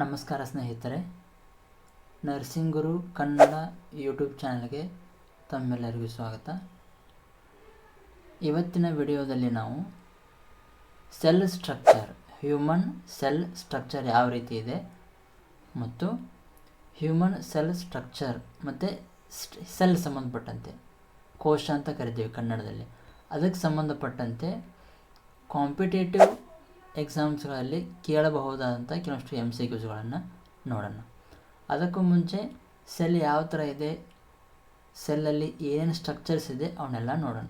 ನಮಸ್ಕಾರ ಸ್ನೇಹಿತರೆ. ನರ್ಸಿಂಗ್ ಗುರು ಕನ್ನಡ ಯೂಟ್ಯೂಬ್ ಚಾನಲ್ಗೆ ತಮ್ಮೆಲ್ಲರಿಗೂ ಸ್ವಾಗತ. ಇವತ್ತಿನ ವಿಡಿಯೋದಲ್ಲಿ ನಾವು cell structure, human cell structure ಯಾವ ರೀತಿ ಇದೆ ಮತ್ತು ಹ್ಯೂಮನ್ ಸೆಲ್ ಸ್ಟ್ರಕ್ಚರ್ ಮತ್ತು ಸೆಲ್ ಸಂಬಂಧಪಟ್ಟಂತೆ, ಕೋಶ ಅಂತ ಕರಿತೀವಿ ಕನ್ನಡದಲ್ಲಿ. ಅದಕ್ಕೆ ಸಂಬಂಧಪಟ್ಟಂತೆ ಕಾಂಪಿಟೇಟಿವ್ ಎಕ್ಸಾಮ್ಸ್ಗಳಲ್ಲಿ ಕೇಳಬಹುದಾದಂಥ ಕೆಲವಷ್ಟು ಎಂ ಸಿ ಕ್ಯೂಸ್ಗಳನ್ನು ನೋಡೋಣ. ಅದಕ್ಕೂ ಮುಂಚೆ ಸೆಲ್ ಯಾವ ಥರ ಇದೆ ಸೆಲ್ಲಲ್ಲಿ ಏನೇನು ಸ್ಟ್ರಕ್ಚರ್ಸ್ ಇದೆ ಅವನ್ನೆಲ್ಲ ನೋಡೋಣ.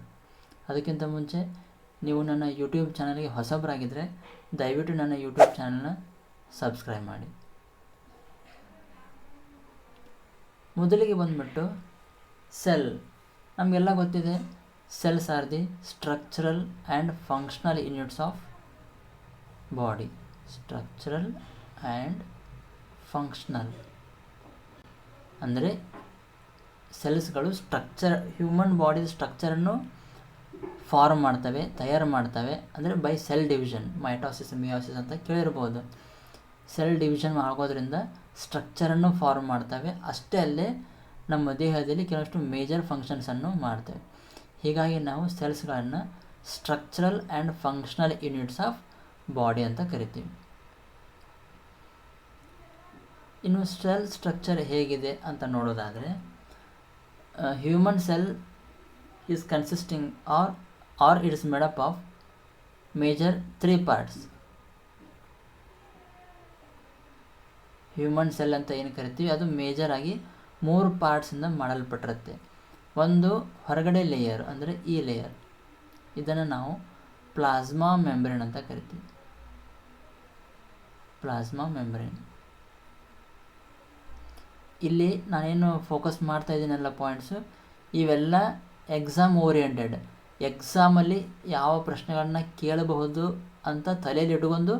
ಅದಕ್ಕಿಂತ ಮುಂಚೆ ನೀವು ನನ್ನ ಯೂಟ್ಯೂಬ್ ಚಾನಲ್ಗೆ ಹೊಸಬರಾಗಿದ್ದರೆ ದಯವಿಟ್ಟು ನನ್ನ ಯೂಟ್ಯೂಬ್ ಚಾನಲ್ನ ಸಬ್ಸ್ಕ್ರೈಬ್ ಮಾಡಿ. ಮೊದಲಿಗೆ ಬಂದ್ಬಿಟ್ಟು ಸೆಲ್ ನಮಗೆಲ್ಲ ಗೊತ್ತಿದೆ cells are the structural and functional units of body structural and functional ಅಂದರೆ ಸೆಲ್ಸ್ಗಳು ಸ್ಟ್ರಕ್ಚರ್ ಹ್ಯೂಮನ್ ಬಾಡಿ ಸ್ಟ್ರಕ್ಚರನ್ನು ಫಾರ್ಮ್ ಮಾಡ್ತವೆ, ತಯಾರು ಮಾಡ್ತವೆ. ಅಂದರೆ by cell division mitosis meiosis ಅಂತ ಕೇಳಿರ್ಬೋದು. ಸೆಲ್ ಡಿವಿಷನ್ ಆಗೋದ್ರಿಂದ ಸ್ಟ್ರಕ್ಚರನ್ನು ಫಾರ್ಮ್ ಮಾಡ್ತವೆ. ಅಷ್ಟೇ ಅಲ್ಲೇ ನಮ್ಮ ದೇಹದಲ್ಲಿ ಕೆಲವಷ್ಟು ಮೇಜರ್ ಫಂಕ್ಷನ್ಸನ್ನು ಮಾಡ್ತವೆ. ಹೀಗಾಗಿ ನಾವು ಸೆಲ್ಸ್ಗಳನ್ನು structural and functional units of body ಅಂತ ಕರಿತೀವಿ. ಇನ್ನು ಸೆಲ್ ಸ್ಟ್ರಕ್ಚರ್ ಹೇಗಿದೆ ಅಂತ ನೋಡೋದಾದರೆ human cell is consisting are are it's made up of major three parts human cell ಅಂತ ಏನು ಕರಿತೀವಿ? ಅದು ಮೇಜರ್ ಆಗಿ ಮೂರು ಪಾರ್ಟ್ಸಿಂದ ಮಾಡಲ್ಪಟ್ಟಿರುತ್ತೆ. ಒಂದು ಹೊರಗಡೆ ಲೇಯರ್ ಅಂದರೆ ಈ ಲೇಯರ್ ಇದನ್ನು ನಾವು ಪ್ಲಾಸ್ಮಾ ಮೆಂಬ್ರೇನ್ ಅಂತ ಕರಿತೀವಿ. Plasma membrane. ಇಲ್ಲಿ ನಾನೇನು ಫೋಕಸ್ ಮಾಡ್ತಾ ಇದ್ದೀನಲ್ಲ ಪಾಯಿಂಟ್ಸು ಇವೆಲ್ಲ ಎಕ್ಸಾಮ್ ಓರಿಯೆಂಟೆಡ್ ಎಕ್ಸಾಮಲ್ಲಿ ಯಾವ ಪ್ರಶ್ನೆಗಳನ್ನ ಕೇಳಬಹುದು ಅಂತ ತಲೆಯಲ್ಲಿ ಇಟ್ಕೊಂಡು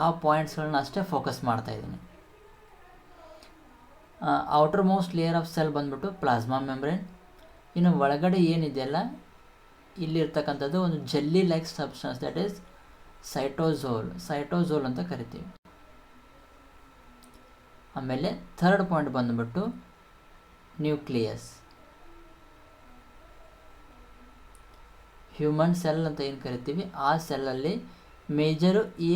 ಆ ಪಾಯಿಂಟ್ಸ್ಗಳನ್ನ ಅಷ್ಟೇ ಫೋಕಸ್ ಮಾಡ್ತಾ ಇದ್ದೀನಿ. Outermost layer of cell ಬಂದ್ಬಿಟ್ಟು ಪ್ಲಾಸ್ಮಾ ಮೆಂಬ್ರೇನ್. ಇನ್ನು ಒಳಗಡೆ ಏನಿದೆಯಲ್ಲ, ಇಲ್ಲಿರ್ತಕ್ಕಂಥದ್ದು ಒಂದು jelly like substance that is cytosol cytosol ಅಂತ ಕರಿತೀವಿ. ಆಮೇಲೆ ಥರ್ಡ್ ಪಾಯಿಂಟ್ ಬಂದ್ಬಿಟ್ಟು ನ್ಯೂಕ್ಲಿಯಸ್ ಹ್ಯೂಮನ್ ಸೆಲ್ ಅಂತ ಏನು ಕರಿತೀವಿ? ಆ ಸೆಲ್ಲಲ್ಲಿ ಮೇಜರು ಈ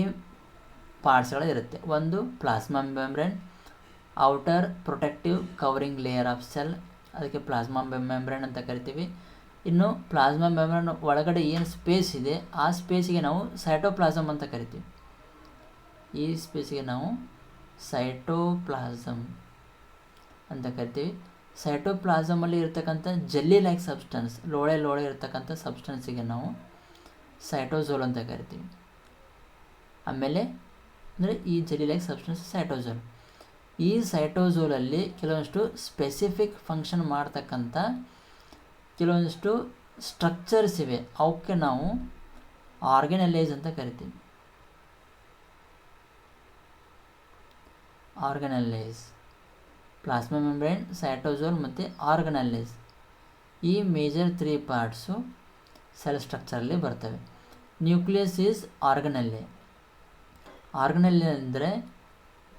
ಪಾರ್ಟ್ಸ್ಗಳು ಇರುತ್ತೆ. ಒಂದು plasma membrane outer protective covering layer of cell ಅದಕ್ಕೆ ಪ್ಲಾಸ್ಮಾ ಮೆಂಬ್ರೇನ್ ಅಂತ ಕರಿತೀವಿ. ಇನ್ನು ಪ್ಲಾಸ್ಮಾ ಮೆಂಬ್ರೇನ್ ಒಳಗಡೆ ಏನು ಸ್ಪೇಸ್ ಇದೆ, ಆ ಸ್ಪೇಸಿಗೆ ನಾವು ಸೈಟೋಪ್ಲಾಸಮ್ ಅಂತ ಕರಿತೀವಿ. ಈ ಸ್ಪೇಸಿಗೆ ನಾವು ಸೈಟೋಪ್ಲಾಸಮ್ ಅಂತ ಕರಿತೀವಿ. ಸೈಟೋಪ್ಲಾಸಮಲ್ಲಿ ಇರ್ತಕ್ಕಂಥ ಜೆಲ್ಲಿ ಲೈಕ್ ಸಬ್ಸ್ಟೆನ್ಸ್ ಲೋಳೆ ಲೋಳೆ ಇರ್ತಕ್ಕಂಥ ಸಬ್ಸ್ಟೆನ್ಸಿಗೆ ನಾವು ಸೈಟೋಝೋಲ್ ಅಂತ ಕರಿತೀವಿ. ಆಮೇಲೆ ಅಂದರೆ ಈ ಜೆಲ್ಲಿ ಲೈಕ್ ಸಬ್ಸ್ಟೆನ್ಸ್ ಸೈಟೋಝೋಲ್ ಈ ಸೈಟೋಝೋಲಲ್ಲಿ ಕೆಲವೊಂದಿಷ್ಟು ಸ್ಪೆಸಿಫಿಕ್ ಫಂಕ್ಷನ್ ಮಾಡ್ತಕ್ಕಂಥ ಕೆಲವೊಂದಿಷ್ಟು ಸ್ಟ್ರಕ್ಚರ್ಸ್ ಇವೆ. ಅವಕ್ಕೆ ನಾವು ಆರ್ಗನಲೈಸ್ ಅಂತ ಕರಿತೀವಿ. ಆರ್ಗನಲೈಸ್. ಪ್ಲಾಸ್ಮಾ ಮೆಂಬ್ರೇನ್ ಸೈಟೋಜೋಲ್ ಮತ್ತು ಆರ್ಗನಲೈಸ್. ಈ ಮೇಜರ್ ತ್ರೀ ಪಾರ್ಟ್ಸು ಸೆಲ್ ಸ್ಟ್ರಕ್ಚರಲ್ಲಿ ಬರ್ತವೆ. ನ್ಯೂಕ್ಲಿಯಸ್ ಈಸ್ ಆರ್ಗನಲ್ಲೆ ಆರ್ಗನಲ್ಲೆ ಅಂದರೆ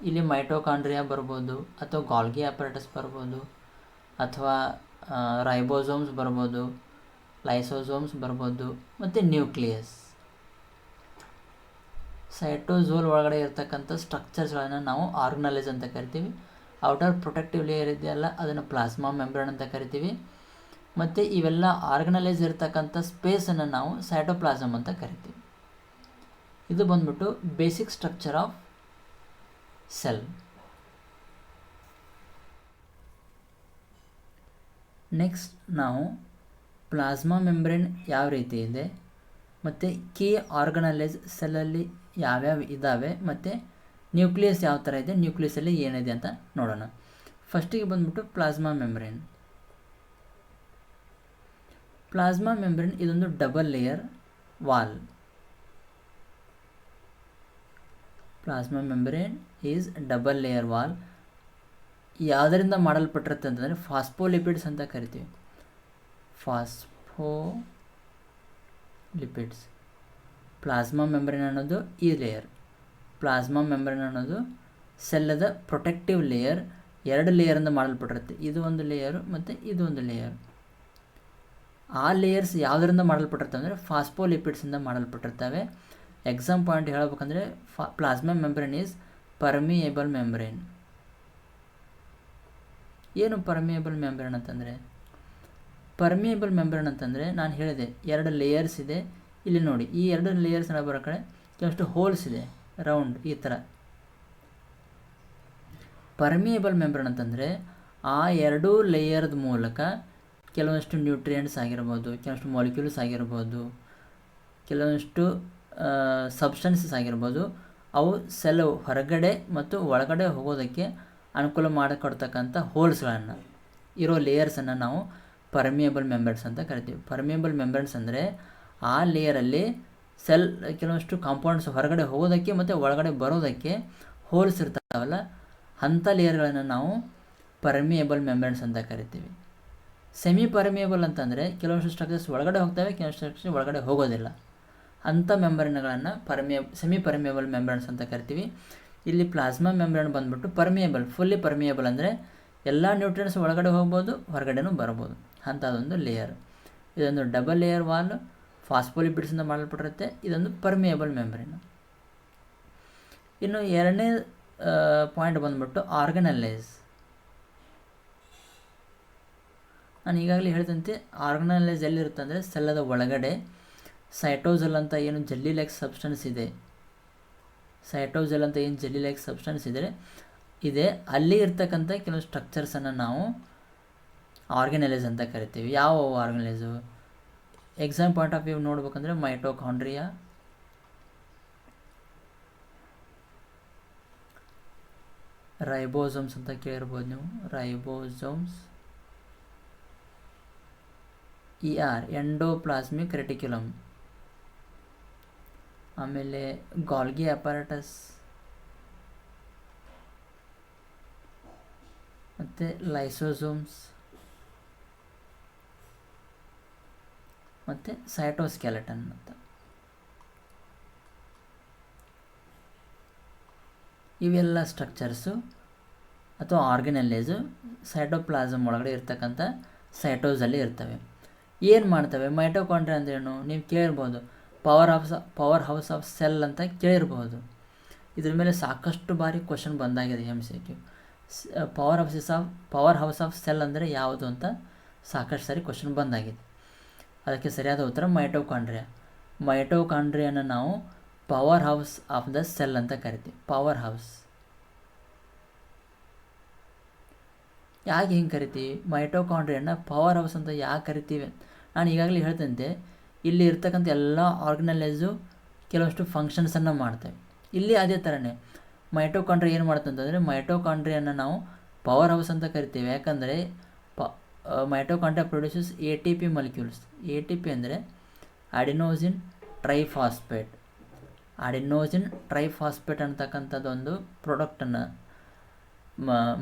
ಇಲ್ಲಿ ಮೈಟೋಕಾಂಡ್ರಿಯಾ ಬರ್ಬೋದು, ಅಥವಾ ಗಾಲ್ಗಿ ಆಪರೇಟಸ್ ಬರ್ಬೋದು, ಅಥವಾ ರೈಬೋಸೋಮ್ಸ್ ಬರ್ಬೋದು, ಲೈಸೋಸೋಮ್ಸ್ ಬರ್ಬೋದು, ಮತ್ತು ನ್ಯೂಕ್ಲಿಯಸ್. ಸೈಟೋಝೋಲ್ ಒಳಗಡೆ ಇರ್ತಕ್ಕಂಥ ಸ್ಟ್ರಕ್ಚರ್ಸ್ಗಳನ್ನು ನಾವು ಆರ್ಗನಲೈಸ್ ಅಂತ ಕರಿತೀವಿ. ಔಟರ್ ಪ್ರೊಟೆಕ್ಟಿವ್ ಲೇಯರ್ ಇದೆಯಲ್ಲ ಅದನ್ನು ಪ್ಲಾಸ್ಮಾ ಮೆಂಬ್ರೇನ್ ಅಂತ ಕರಿತೀವಿ. ಮತ್ತು ಇವೆಲ್ಲ ಆರ್ಗನಲೈಸ್ ಇರತಕ್ಕಂಥ ಸ್ಪೇಸನ್ನು ನಾವು ಸೈಟೋಪ್ಲಾಸಮ್ ಅಂತ ಕರಿತೀವಿ. ಇದು ಬಂದ್ಬಿಟ್ಟು basic structure of cell. Next ನಾವು ಪ್ಲಾಸ್ಮಾ ಮೆಂಬ್ರೇನ್ ಯಾವ ರೀತಿ ಇದೆ, ಮತ್ತು ಕೀ ಆರ್ಗನಲೈಸ್ ಸೆಲ್ಲಲ್ಲಿ ಯಾವ್ಯಾವ ಇದ್ದಾವೆ ಮತ್ತು ನ್ಯೂಕ್ಲಿಯಸ್ ಯಾವ ಥರ ಇದೆ ನ್ಯೂಕ್ಲಿಯಸಲ್ಲಿ ಏನಿದೆ ಅಂತ ನೋಡೋಣ. ಫಸ್ಟಿಗೆ ಬಂದ್ಬಿಟ್ಟು ಪ್ಲಾಸ್ಮಾ ಮೆಂಬ್ರೇನ್. ಪ್ಲಾಸ್ಮಾ ಮೆಂಬ್ರೇನ್ ಇದೊಂದು double layer wall plasma membrane is double layer wall ಯಾವುದರಿಂದ ಮಾಡಲ್ಪಟ್ಟಿರುತ್ತೆ ಅಂತಂದರೆ ಫಾಸ್ಫೋಲಿಪಿಡ್ಸ್ ಅಂತ ಕರಿತೀವಿ. Phospho lipids. ಪ್ಲಾಸ್ಮಾ ಮೆಂಬ್ರೇನ್ ಅನ್ನೋದು ಈ ಲೇಯರ್ ಪ್ಲಾಸ್ಮಾ ಮೆಂಬ್ರೇನ್ ಅನ್ನೋದು ಸೆಲ್ಲದ ಪ್ರೊಟೆಕ್ಟಿವ್ ಲೇಯರ್ ಎರಡು ಲೇಯರಿಂದ ಮಾಡಲ್ಪಟ್ಟಿರುತ್ತೆ. ಇದು ಒಂದು ಲೇಯರು ಮತ್ತು ಇದು ಒಂದು ಲೇಯರ್ ಆ ಲೇಯರ್ಸ್ ಯಾವುದರಿಂದ ಮಾಡಲ್ಪಟ್ಟಿರ್ತವೆ ಅಂದರೆ ಫಾಸ್ಫೋಲಿಪಿಡ್ಸಿಂದ ಮಾಡಲ್ಪಟ್ಟಿರ್ತವೆ. ಎಕ್ಸಾಮ್ ಪಾಯಿಂಟ್ ಹೇಳ್ಬೇಕಂದ್ರೆ ಫಾ, plasma membrane is permeable membrane ಏನು ಪರ್ಮಿಯೇಬಲ್ ಮೆಂಬ್ರೇನ್ ಅಂತಂದರೆ? ಪರ್ಮಿಯೇಬಲ್ ಮೆಂಬ್ರೇನ್ ಅಂತಂದರೆ ನಾನು ಹೇಳಿದೆ, ಎರಡು ಲೇಯರ್ಸ್ ಇದೆ. ಇಲ್ಲಿ ನೋಡಿ, ಈ ಎರಡು ಲೇಯರ್ಸ್ ಬರೋ ಕಡೆ ಕೆಲವಷ್ಟು ಹೋಲ್ಸ್ ಇದೆ ರೌಂಡ್ ಈ ಥರ ಪರ್ಮಿಯಬಲ್ ಮೆಂಬ್ರೇನ್ ಅಂತಂದರೆ ಆ ಎರಡೂ ಲೇಯರ್ದ ಮೂಲಕ ಕೆಲವೊಂದಷ್ಟು ನ್ಯೂಟ್ರಿಯೆಂಟ್ಸ್ ಆಗಿರ್ಬೋದು ಕೆಲವಷ್ಟು ಮಾಲಿಕ್ಯೂಲ್ಸ್ ಆಗಿರ್ಬೋದು, ಕೆಲವೊಂದಷ್ಟು ಸಬ್ಸ್ಟೆನ್ಸಸ್ ಆಗಿರ್ಬೋದು, ಅವು ಸೆಲ್ ಹೊರಗಡೆ ಮತ್ತು ಒಳಗಡೆ ಹೋಗೋದಕ್ಕೆ ಅನುಕೂಲ ಮಾಡಿಕೊಡ್ತಕ್ಕಂಥ ಹೋಲ್ಸ್ಗಳನ್ನು ಇರೋ ಲೇಯರ್ಸನ್ನು ನಾವು ಪರ್ಮಿಯಬಲ್ ಮೆಂಬರ್ಸ್ ಅಂತ ಕರಿತೀವಿ. ಪರ್ಮಿಯಬಲ್ ಮೆಂಬರ್ಸ್ ಅಂದರೆ ಆ ಲೇಯರಲ್ಲಿ ಸೆಲ್ ಕೆಲವಷ್ಟು ಕಾಂಪೌಂಡ್ಸ್ ಹೊರಗಡೆ ಹೋಗೋದಕ್ಕೆ ಮತ್ತು ಒಳಗಡೆ ಬರೋದಕ್ಕೆ ಹೋಲ್ಸ್ ಇರ್ತಾವಲ್ಲ, ಅಂಥ ಲೇಯರ್ಗಳನ್ನು ನಾವು ಪರ್ಮಿಯೇಬಲ್ ಮೆಂಬ್ರೇನ್ಸ್ ಅಂತ ಕರಿತೀವಿ. ಸೆಮಿ ಪರ್ಮಿಯೇಬಲ್ ಅಂತಂದರೆ ಕೆಲವಷ್ಟು ಸ್ಟ್ರಕ್ಚರ್ಸ್ ಒಳಗಡೆ ಹೋಗ್ತವೆ, ಕೆಲವಷ್ಟು ಸ್ಟ್ರಕ್ಚರ್ಸ್ ಒಳಗಡೆ ಹೋಗೋದಿಲ್ಲ. ಅಂಥ ಮೆಂಬ್ರೇನ್ಗಳನ್ನು ಪರ್ಮಿಯ ಸೆಮಿ ಪರ್ಮಿಯೇಬಲ್ ಮೆಂಬ್ರನ್ಸ್ ಅಂತ ಕರಿತೀವಿ. ಇಲ್ಲಿ ಪ್ಲಾಸ್ಮಾ ಮೆಂಬ್ರೇನ್ ಬಂದ್ಬಿಟ್ಟು ಪರ್ಮಿಯೇಬಲ್ ಫುಲ್ಲಿ ಪರ್ಮಿಯೇಬಲ್ ಅಂದರೆ ಎಲ್ಲ ನ್ಯೂಟ್ರಿಯನ್ಸ್ ಒಳಗಡೆ ಹೋಗ್ಬೋದು, ಹೊರಗಡೆನೂ ಬರ್ಬೋದು. ಅಂಥದ್ದೊಂದು ಲೇಯರ್ ಇದೊಂದು ಡಬಲ್ ಲೇಯರ್ ವಾಲ್ ಫಾಸ್ಫೋಲಿಪಿಡ್ಸಿಂದ ಮಾಡಲ್ಪಟ್ಟಿರುತ್ತೆ. ಇದೊಂದು ಪರ್ಮಿಯಬಲ್ ಮೆಂಬ್ರೇನ್ ಇನ್ನು ಎರಡನೇ ಪಾಯಿಂಟ್ ಬಂದ್ಬಿಟ್ಟು ಆರ್ಗನಲೈಸ್ ನಾನು ಈಗಾಗಲೇ ಹೇಳಿದಂತೆ ಆರ್ಗನಲೈಸ್ ಎಲ್ಲಿರುತ್ತೆ ಅಂದರೆ ಸೆಲ್ಲದ ಒಳಗಡೆ ಸೈಟೋಜಲ್ ಅಂತ ಏನು ಜಲ್ಲಿ ಲೈಕ್ ಸಬ್ಸ್ಟೆನ್ಸ್ ಇದೆ. ಸೈಟೋಜಲ್ ಅಂತ ಏನು ಜಲ್ಲಿ ಲೈಕ್ ಸಬ್ಸ್ಟೆನ್ಸ್ ಇದೆ. ಇದೆ. ಅಲ್ಲಿ ಇರ್ತಕ್ಕಂಥ ಕೆಲವು ಸ್ಟ್ರಕ್ಚರ್ಸನ್ನು ನಾವು ಆರ್ಗನಲೈಸ್ ಅಂತ ಕರಿತೀವಿ. ಯಾವ organelles exam point of view mitochondria mitochondria ribosomes ಅಂತ ಕೇಳಿರ್ಬೋದು ನೀವು. Ribosomes E R endoplasmic reticulum ಆಮೇಲೆ ಗಾಲ್ಗಿ ಅಪಾರಟಸ್ ಮತ್ತು ಲೈಸೋಸೋಮ್ಸ್ ಮತ್ತು ಸೈಟೋಸ್ಕೆಲೆಟನ್ ಅಂತ. ಇವೆಲ್ಲ ಸ್ಟ್ರಕ್ಚರ್ಸು ಅಥವಾ ಆರ್ಗನಲ್ಲೇಸು ಸೈಟೋಪ್ಲಾಸಮ್ ಒಳಗಡೆ ಇರ್ತಕ್ಕಂಥ ಸೈಟೋಸಲ್ಲಿ ಇರ್ತವೆ. ಏನು ಮಾಡ್ತವೆ? ಮೈಟೋಕಾಂಡ್ರಿಯಾ ಅಂದ್ರೇನು ನೀವು ಕೇಳಿರ್ಬೋದು. Power house power house of cell ಅಂತ ಕೇಳಿರ್ಬೋದು. ಇದ್ರ ಮೇಲೆ ಸಾಕಷ್ಟು ಬಾರಿ ಕ್ವಶನ್ ಬಂದಾಗಿದೆ M C Q power houses of power house of cell ಅಂದರೆ ಯಾವುದು ಅಂತ ಸಾಕಷ್ಟು ಸಾರಿ ಕ್ವಶನ್ ಬಂದಾಗಿದೆ. ಅದಕ್ಕೆ ಸರಿಯಾದ ಉತ್ತರ ಮೈಟೋಕಾಂಡ್ರಿಯಾ ಮೈಟೋಕಾಂಡ್ರಿಯಾನ ನಾವು power house of the cell ಅಂತ ಕರಿತೀವಿ. ಪವರ್ ಹೌಸ್ ಯಾಕೆ ಹಿಂಗೆ ಕರಿತೀವಿ? ಮೈಟೋಕಾಂಡ್ರಿಯನ್ನು ಪವರ್ ಹೌಸ್ ಅಂತ ಯಾಕೆ ಕರಿತೀವಿ? ನಾನು ಈಗಾಗಲೇ ಹೇಳ್ತಂತೆ, ಇಲ್ಲಿ ಇರ್ತಕ್ಕಂಥ ಎಲ್ಲ ಆರ್ಗನೈಸು ಕೆಲವಷ್ಟು ಫಂಕ್ಷನ್ಸನ್ನು ಮಾಡ್ತೇವೆ. ಇಲ್ಲಿ ಅದೇ ಥರನೇ ಮೈಟೋಕಾಂಡ್ರಿ ಏನು ಮಾಡ್ತಂತಂದರೆ ಮೈಟೋಕಾಂಡ್ರಿಯನ್ನು ನಾವು ಪವರ್ ಹೌಸ್ ಅಂತ ಕರಿತೀವಿ. ಯಾಕಂದರೆ mitochondria produces A T P molecules A T P ಅಂದರೆ ಅಡಿನೋಸಿನ್ ಟ್ರೈಫಾಸ್ಪೇಟ್ ಅಡಿನೋಸಿನ್ ಟ್ರೈಫಾಸ್ಪೇಟ್ ಅಂತಕ್ಕಂಥದ್ದೊಂದು ಪ್ರಾಡಕ್ಟನ್ನು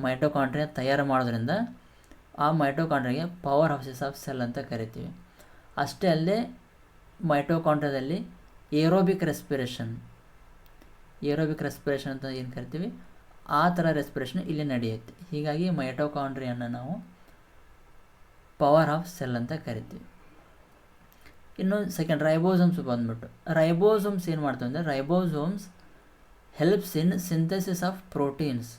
ಮೈಟೋಕಾಂಡ್ರಿಯಾ ತಯಾರು ಮಾಡೋದ್ರಿಂದ ಆ ಮೈಟೋಕಾಂಟ್ರಿಗೆ ಪವರ್ ಹೌಸಸ್ ಆಫ್ ಸೆಲ್ ಅಂತ ಕರಿತೀವಿ. ಅಷ್ಟೇ ಅಲ್ಲದೆ ಮೈಟೋಕಾಂಡ್ರಿಯಾದಲ್ಲಿ ಏರೋಬಿಕ್ ರೆಸ್ಪಿರೇಷನ್ ಏರೋಬಿಕ್ ರೆಸ್ಪಿರೇಷನ್ ಅಂತ ಏನು ಕರಿತೀವಿ? ಆ ಥರ ರೆಸ್ಪಿರೇಷನ್ ಇಲ್ಲಿ ನಡೆಯುತ್ತೆ. ಹೀಗಾಗಿ ಮೈಟೋಕಾಂಡ್ರಿಯನ್ನು ನಾವು ಪವರ್ ಆಫ್ ಸೆಲ್ ಅಂತ ಕರಿತೀವಿ. ಇನ್ನು ಸೆಕೆಂಡ್ ರೈಬೋಸೋಮ್ಸ್ ಬಂದ್ಬಿಟ್ಟು ರೈಬೋಸೋಮ್ಸ್ ಏನು ಮಾಡ್ತವೆ ಅಂದರೆ ribosomes helps in synthesis of proteins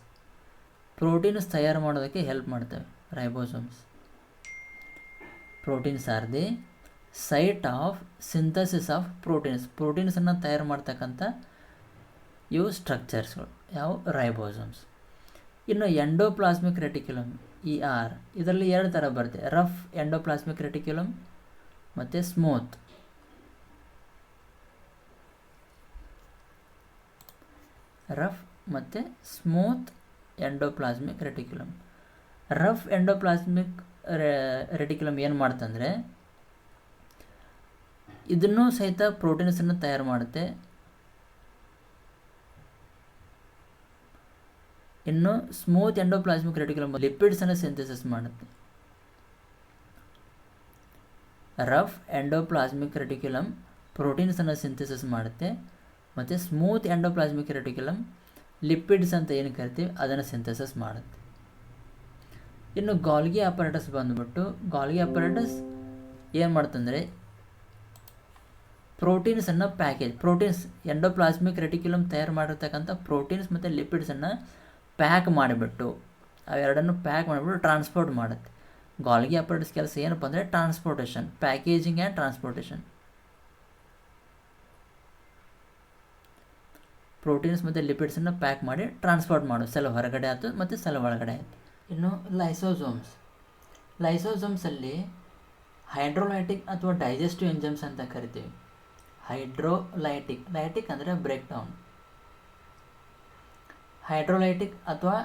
proteins ತಯಾರು ಮಾಡೋದಕ್ಕೆ ಹೆಲ್ಪ್ ಮಾಡ್ತವೆ ribosomes proteins are the site of synthesis of proteins ಪ್ರೋಟೀನ್ಸನ್ನು ತಯಾರು ಮಾಡ್ತಕ್ಕಂಥ ಇವು ಸ್ಟ್ರಕ್ಚರ್ಸ್ಗಳು ಯಾವ ರೈಬೋಸೋಮ್ಸ್ ಇನ್ನು ಎಂಡೋಪ್ಲಾಸ್ಮಿಕ್ ರೆಟಿಕ್ಯುಲಮ್ ಇ ಆರ್ ಇದರಲ್ಲಿ ಎರಡು ಥರ ಬರುತ್ತೆ. ರಫ್ ಎಂಡೋಪ್ಲಾಸ್ಮಿಕ್ ರೆಟಿಕ್ಯುಲಮ್ ಮತ್ತು ಸ್ಮೂತ್. ರಫ್ ಮತ್ತು smooth endoplasmic reticulum. Rough endoplasmic reticulum ಏನು ಮಾಡ್ತಂದರೆ, ಇದನ್ನು ಸಹಿತ ಪ್ರೋಟೀನ್ಸನ್ನು ತಯಾರು ಮಾಡುತ್ತೆ. ಇನ್ನು ಸ್ಮೂತ್ ಎಂಡೋಪ್ಲಾಸ್ಮಿಕ್ ರೆಟಿಕ್ಯುಲಮ್ ಲಿಪಿಡ್ಸನ್ನು ಸಿಂಥಸಿಸ್ ಮಾಡುತ್ತೆ. ರಫ್ ಎಂಡೋಪ್ಲಾಸ್ಮಿಕ್ ರೆಟಿಕ್ಯುಲಮ್ ಪ್ರೋಟೀನ್ಸನ್ನು ಸಿಂಥಸಿಸ್ ಮಾಡುತ್ತೆ. ಮತ್ತು ಸ್ಮೂತ್ ಎಂಡೋಪ್ಲಾಸ್ಮಿಕ್ ರೆಟಿಕ್ಯುಲಮ್ ಲಿಪಿಡ್ಸ್ ಅಂತ ಏನು ಕರಿತೀವಿ, ಅದನ್ನು ಸಿಂಥಸಿಸ್ ಮಾಡುತ್ತೆ. ಇನ್ನು ಗಾಲ್ಗಿ ಅಪರೇಟಸ್ ಬಂದುಬಿಟ್ಟು, ಗಾಲ್ಗಿ ಅಪರೇಟಸ್ ಏನು ಮಾಡ್ತಂದರೆ ಪ್ರೋಟೀನ್ಸನ್ನು ಪ್ಯಾಕೇಜ್, ಪ್ರೋಟೀನ್ಸ್ ಎಂಡೋಪ್ಲಾಸ್ಮಿಕ್ ರೆಟಿಕ್ಯುಲಮ್ ತಯಾರು ಮಾಡಿರ್ತಕ್ಕಂಥ ಪ್ರೋಟೀನ್ಸ್ ಮತ್ತು ಲಿಪಿಡ್ಸನ್ನು ಪ್ಯಾಕ್ ಮಾಡಿಬಿಟ್ಟು, ಅವೆರಡನ್ನು ಪ್ಯಾಕ್ ಮಾಡಿಬಿಟ್ಟು ಟ್ರಾನ್ಸ್ಪೋರ್ಟ್ ಮಾಡುತ್ತೆ. ಗಾಲ್ಗಿ ಆಪರೇಟರ್ಸ್ ಕೆಲಸ ಏನಪ್ಪ ಅಂದರೆ transportation, packaging and transportation. Proteins ಮತ್ತು ಲಿಪಿಡ್ಸನ್ನು ಪ್ಯಾಕ್ ಮಾಡಿ ಟ್ರಾನ್ಸ್ಪೋರ್ಟ್ ಮಾಡು. ಸೆಲ್ ಹೊರಗಡೆ ಆಯ್ತು ಮತ್ತು ಸೆಲ್ ಒಳಗಡೆ ಆಯಿತು. ಇನ್ನು ಲೈಸೋಸೋಮ್ಸ್. ಲೈಸೋಸೋಮ್ಸಲ್ಲಿ ಹೈಡ್ರೋಲೈಟಿಕ್ ಅಥವಾ ಡೈಜೆಸ್ಟಿವ್ ಎಂಜಮ್ಸ್ ಅಂತ ಕರಿತೀವಿ. ಹೈಡ್ರೋಲೈಟಿಕ್, ಲೈಟಿಕ್ ಅಂದರೆ ಬ್ರೇಕ್ ಡೌನ್ ಹೈಡ್ರೋಲೈಟಿಕ್ ಅಥವಾ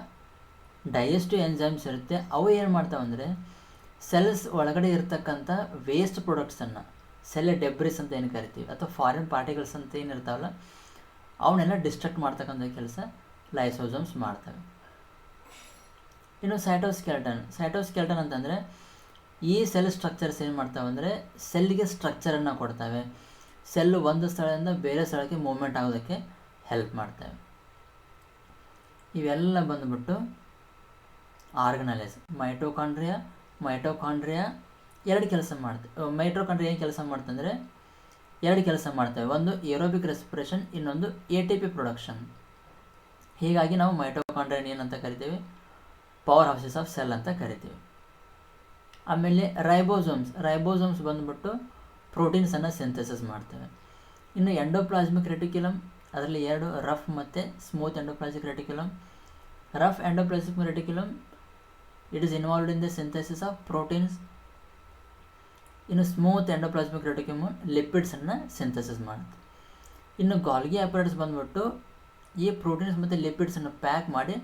ಡೈಜೆಸ್ಟಿವ್ ಎಂಜೈಮ್ಸ್ ಇರುತ್ತೆ, ಅವು ಏನು ಮಾಡ್ತಾವೆ ಅಂದರೆ ಸೆಲ್ಸ್ ಒಳಗಡೆ ಇರ್ತಕ್ಕಂಥ ವೇಸ್ಟ್ ಪ್ರಾಡಕ್ಟ್ಸನ್ನು ಸೆಲ್ ಡೆಬ್ರಿಸ್ ಅಂತ ಏನು ಕರಿತೀವಿ, ಅಥವಾ ಫಾರಿನ್ ಪಾರ್ಟಿಕಲ್ಸ್ ಅಂತ ಏನು ಇರ್ತಾವಲ್ಲ, ಅವನ್ನೆಲ್ಲ ಡಿಸ್ಟ್ರಕ್ಟ್ ಮಾಡ್ತಕ್ಕಂಥ ಕೆಲಸ ಲೈಸೋಸಮ್ಸ್ ಮಾಡ್ತವೆ. ಇನ್ನು ಸೈಟೋಸ್ಕೆಲ್ಟನ್ ಸೈಟೋಸ್ಕೆಲ್ಟನ್ ಅಂತಂದರೆ ಈ ಸೆಲ್ ಸ್ಟ್ರಕ್ಚರ್ಸ್ ಏನು ಮಾಡ್ತಾವೆ ಅಂದರೆ ಸೆಲ್ಗೆ ಸ್ಟ್ರಕ್ಚರನ್ನು ಕೊಡ್ತವೆ, ಸೆಲ್ ಒಂದು ಸ್ಥಳದಿಂದ ಬೇರೆ ಸ್ಥಳಕ್ಕೆ ಮೂವ್ಮೆಂಟ್ ಆಗೋದಕ್ಕೆ ಹೆಲ್ಪ್ ಮಾಡ್ತವೆ. ಇವೆಲ್ಲ ಬಂದುಬಿಟ್ಟು ಆರ್ಗನಲೈಸ್ ಮೈಟೋಕಾಂಡ್ರಿಯಾ ಮೈಟೋಕಾಂಡ್ರಿಯಾ ಎರಡು ಕೆಲಸ ಮಾಡ್ತವೆ ಮೈಟ್ರೋಕಾಂಡ್ರಿಯಾ ಏನು ಕೆಲಸ ಮಾಡ್ತಂದರೆ ಎರಡು ಕೆಲಸ ಮಾಡ್ತವೆ. ಒಂದು ಏರೋಬಿಕ್ ರೆಸ್ಪಿರೇಷನ್, ಇನ್ನೊಂದು ಎ ಟಿ ಪಿ ಪ್ರೊಡಕ್ಷನ್. ಹೀಗಾಗಿ ನಾವು ಮೈಟೋಕಾಂಡ್ರಿಯನ್ ಏನಂತ ಕರಿತೀವಿ? ಪವರ್ ಹೌಸಸ್ ಆಫ್ ಸೆಲ್ ಅಂತ ಕರಿತೀವಿ. ಆಮೇಲೆ ರೈಬೋಸೋಮ್ಸ್ ರೈಬೋಸೋಮ್ಸ್ ಬಂದುಬಿಟ್ಟು ಪ್ರೋಟೀನ್ಸನ್ನು ಸಿಂಥೆಸಿಸ್ ಮಾಡ್ತವೆ. ಇನ್ನು ಎಂಡೋಪ್ಲಾಸ್ಮಿಕ್ ರೆಟಿಕ್ಯುಲಮ್ ಅದರಲ್ಲಿ ಎರಡು ರಫ್ ಮತ್ತು smooth endoplasmic reticulum rough endoplasmic reticulum it is involved in the synthesis of proteins ಇನ್ನು ಸ್ಮೂತ್ ಎಂಡೋಪ್ಲಾಸ್ಮಿಕ್ ರೆಟಿಕ್ಯುಮ್ ಲಿಪಿಡ್ಸನ್ನು ಸಿಂಥಸಿಸ್ ಮಾಡುತ್ತೆ. ಇನ್ನು ಗಾಲ್ಗಿ ಆಪರೇಟ್ಸ್ ಬಂದ್ಬಿಟ್ಟು ಈ ಪ್ರೋಟೀನ್ಸ್ ಮತ್ತು ಲಿಪಿಡ್ಸನ್ನು ಪ್ಯಾಕ್ ಮಾಡಿ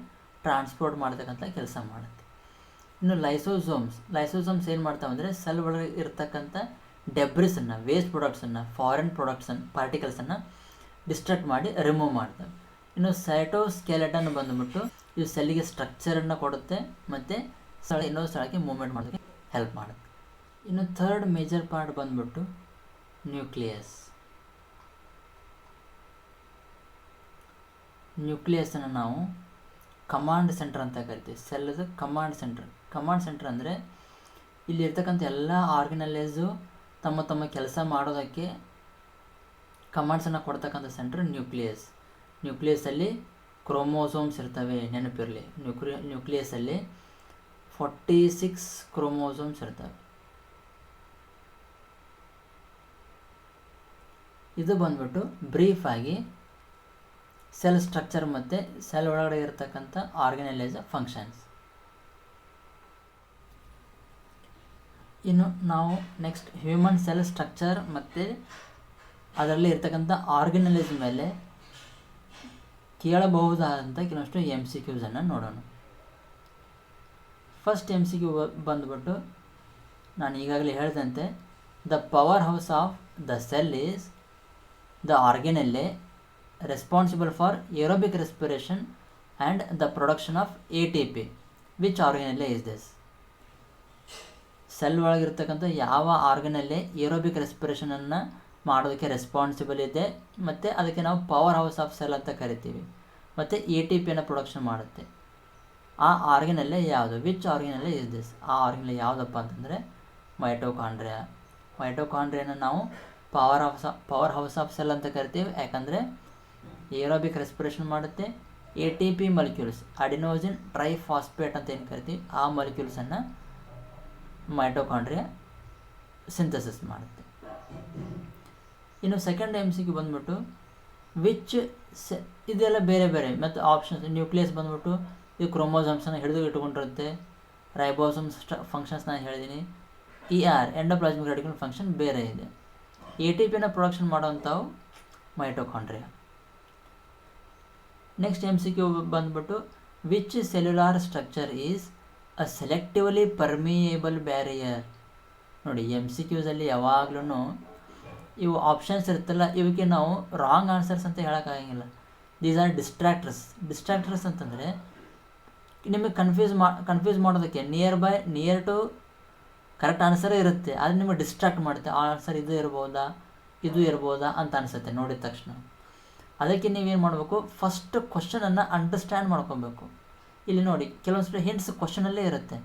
ಟ್ರಾನ್ಸ್ಪೋರ್ಟ್ ಮಾಡ್ತಕ್ಕಂಥ ಕೆಲಸ ಮಾಡುತ್ತೆ. ಇನ್ನು ಲೈಸೋಸೋಮ್ಸ್ ಲೈಸೋಸೋಮ್ಸ್ ಏನು ಮಾಡ್ತಾವೆ ಅಂದರೆ ಸೆಲ್ ಒಳಗೆ ಇರ್ತಕ್ಕಂಥ ಡೆಬ್ರಿಸನ್ನು ವೇಸ್ಟ್ ಪ್ರಾಡಕ್ಟ್ಸನ್ನು ಫಾರಿನ್ ಪ್ರಾಡಕ್ಟ್ಸನ್ನು ಪಾರ್ಟಿಕಲ್ಸನ್ನು ಡಿಸ್ಟ್ರಕ್ಟ್ ಮಾಡಿ ರಿಮೂವ್ ಮಾಡ್ತವೆ ಇನ್ನು ಸೈಟೋಸ್ಕೆಲೆಟನ್ ಬಂದುಬಿಟ್ಟು ಇದು ಸೆಲ್ಲಿಗೆ ಸ್ಟ್ರಕ್ಚರನ್ನು ಕೊಡುತ್ತೆ ಮತ್ತು ಸ್ಥಳ ಇನ್ನೊಂದು ಸ್ಥಳಕ್ಕೆ ಮೂವ್ಮೆಂಟ್ ಮಾಡೋದಕ್ಕೆ ಹೆಲ್ಪ್ ಮಾಡುತ್ತೆ. ಇನ್ನು ಥರ್ಡ್ ಮೇಜರ್ ಪಾರ್ಟ್ ಬಂದ್ಬಿಟ್ಟು ನ್ಯೂಕ್ಲಿಯಸ್. ನ್ಯೂಕ್ಲಿಯಸನ್ನು ನಾವು ಕಮಾಂಡ್ ಸೆಂಟರ್ ಅಂತ ಕರಿತೀವಿ. ಸೆಲ್ಲದು ಕಮಾಂಡ್ ಸೆಂಟರ್. ಕಮಾಂಡ್ ಸೆಂಟರ್ ಅಂದರೆ ಇಲ್ಲಿರ್ತಕ್ಕಂಥ ಎಲ್ಲ ಆರ್ಗನಲೈಸು ತಮ್ಮ ತಮ್ಮ ಕೆಲಸ ಮಾಡೋದಕ್ಕೆ ಕಮಾಂಡ್ಸನ್ನು ಕೊಡ್ತಕ್ಕಂಥ ಸೆಂಟರ್ ನ್ಯೂಕ್ಲಿಯಸ್ ನ್ಯೂಕ್ಲಿಯಸಲ್ಲಿ ಕ್ರೋಮೋಸೋಮ್ಸ್ ಇರ್ತವೆ, ನೆನಪಿರಲಿ. ನ್ಯೂಕ್ಲಿ ನ್ಯೂಕ್ಲಿಯಸಲ್ಲಿ ಫೋರ್ಟಿ ಸಿಕ್ಸ್ ಕ್ರೋಮೋಸೋಮ್ಸ್ ಇರ್ತವೆ. ಇದು ಬಂದ್ಬಿಟ್ಟು ಬ್ರೀಫಾಗಿ ಸೆಲ್ ಸ್ಟ್ರಕ್ಚರ್ ಮತ್ತು ಸೆಲ್ ಒಳಗಡೆ ಇರತಕ್ಕಂಥ ಆರ್ಗನೈಲೈಸ್ ಫಂಕ್ಷನ್ಸ್ ಇನ್ನು ನಾವು ನೆಕ್ಸ್ಟ್ ಹ್ಯೂಮನ್ ಸೆಲ್ ಸ್ಟ್ರಕ್ಚರ್ ಮತ್ತು ಅದರಲ್ಲಿ ಇರ್ತಕ್ಕಂಥ ಆರ್ಗನೈಸ್ ಮೇಲೆ ಕೇಳಬಹುದಾದಂಥ ಕೆಲವಷ್ಟು ಎಂ ಸಿ ಕ್ಯೂಸನ್ನು ನೋಡೋಣ. ಫಸ್ಟ್ ಎಂ ಸಿ ಕ್ಯೂ ಬಂದ್ಬಿಟ್ಟು ನಾನು ಈಗಾಗಲೇ ಹೇಳಿದಂತೆ the power house of the cell is the organelle responsible for aerobic respiration and the production of A T P which organelle is this cell ಒಳಗಿರ್ತಕ್ಕಂಥ ಯಾವ organelle aerobic ರೆಸ್ಪಿರೇಷನನ್ನು ಮಾಡೋದಕ್ಕೆ responsible ಇದೆ. ಮತ್ತು ಅದಕ್ಕೆ ನಾವು ಪವರ್ ಹೌಸ್ ಆಫ್ ಸೆಲ್ ಅಂತ ಕರಿತೀವಿ. ಮತ್ತು A T ಪಿಯನ್ನು ಪ್ರೊಡಕ್ಷನ್ ಮಾಡುತ್ತೆ. ಆ ಆರ್ಗಿನಲ್ಲೇ ಯಾವುದು? ವಿಚ್ ಆರ್ಗಿನಲ್ಲೇ ಇಸ್ ದಿಸ್ ಆ ಆರ್ಗಿನಲ್ಲಿ ಯಾವುದಪ್ಪ ಅಂತಂದರೆ ಮೈಟೋಕಾಂಡ್ರಿಯಾ ಮೈಟೋಕಾಂಡ್ರಿಯಾನ ನಾವು power house power house of cell ಅಂತ ಕರಿತೀವಿ. ಯಾಕಂದರೆ ಏರೋಬಿಕ್ ರೆಸ್ಪಿರೇಷನ್ ಮಾಡುತ್ತೆ. A T P molecules adenosine triphosphate ಅಂತ ಏನು ಕರಿತೀವಿ? ಆ ಮಲಿಕ್ಯೂಲ್ಸನ್ನು ಮೈಟೋಕಾಂಡ್ರಿಯಾ ಸಿಂಥಸಿಸ್ ಮಾಡುತ್ತೆ. ಇನ್ನು ಸೆಕೆಂಡ್ ಎಂ ಸಿಗೆ ಬಂದ್ಬಿಟ್ಟು ವಿಚ್ ಸೆ ಇದೆಲ್ಲ ಬೇರೆ ಬೇರೆ. ಮತ್ತು ಆಪ್ಷನ್ಸ್ ನ್ಯೂಕ್ಲಿಯಸ್ ಬಂದ್ಬಿಟ್ಟು ಇದು ಕ್ರೋಮೋಸಮ್ಸನ್ನು ಹಿಡಿದು ಇಟ್ಕೊಂಡಿರುತ್ತೆ. ರೈಬೋಸಮ್ಸ್ ಫಂಕ್ಷನ್ಸ್ ನಾನು ಹೇಳಿದ್ದೀನಿ E R endoplasmic reticulum function ಬೇರೆ ಇದೆ. ಎ ಟಿ ಪಿನ production ಮಾಡೋವಂಥವು mitochondria next M C Q ಬಂದ್ಬಿಟ್ಟು which cellular structure is a selectively permeable barrier ನೋಡಿ ಎಂ ಸಿ ಕ್ಯೂಸಲ್ಲಿ ಯಾವಾಗ್ಲೂ ಇವು ಆಪ್ಷನ್ಸ್ ಇರುತ್ತಲ್ಲ ಇವಕ್ಕೆ ನಾವು ರಾಂಗ್ ಆನ್ಸರ್ಸ್ ಅಂತ ಹೇಳೋಕ್ಕಾಗಂಗಿಲ್ಲ ದೀಸ್ ಆರ್ ಡಿಸ್ಟ್ರಾಕ್ಟರ್ಸ್ ಡಿಸ್ಟ್ರಾಕ್ಟರ್ಸ್ ಅಂತಂದರೆ, ನಿಮಗೆ ಕನ್ಫ್ಯೂಸ್ ಮಾ ಕನ್ಫ್ಯೂಸ್ ಮಾಡೋದಕ್ಕೆ near by near to correct ಆನ್ಸರೇ ಇರುತ್ತೆ. ಆದರೆ ನಿಮಗೆ ಡಿಸ್ಟ್ರಾಕ್ಟ್ ಮಾಡುತ್ತೆ. ಆ ಆನ್ಸರ್ ಇದು ಇರ್ಬೋದಾ ಇದು ಇರ್ಬೋದಾ ಅಂತ ಅನಿಸುತ್ತೆ ನೋಡಿದ ತಕ್ಷಣ. ಅದಕ್ಕೆ ನೀವೇನು ಮಾಡಬೇಕು? ಫಸ್ಟ್ ಕ್ವಶನನ್ನು ಅಂಡರ್ಸ್ಟ್ಯಾಂಡ್ ಮಾಡ್ಕೊಬೇಕು. ಇಲ್ಲಿ ನೋಡಿ ಕೆಲವೊಂದು ಹಿಂಟ್ಸ್ ಕ್ವಶನಲ್ಲೇ ಇರುತ್ತೆ.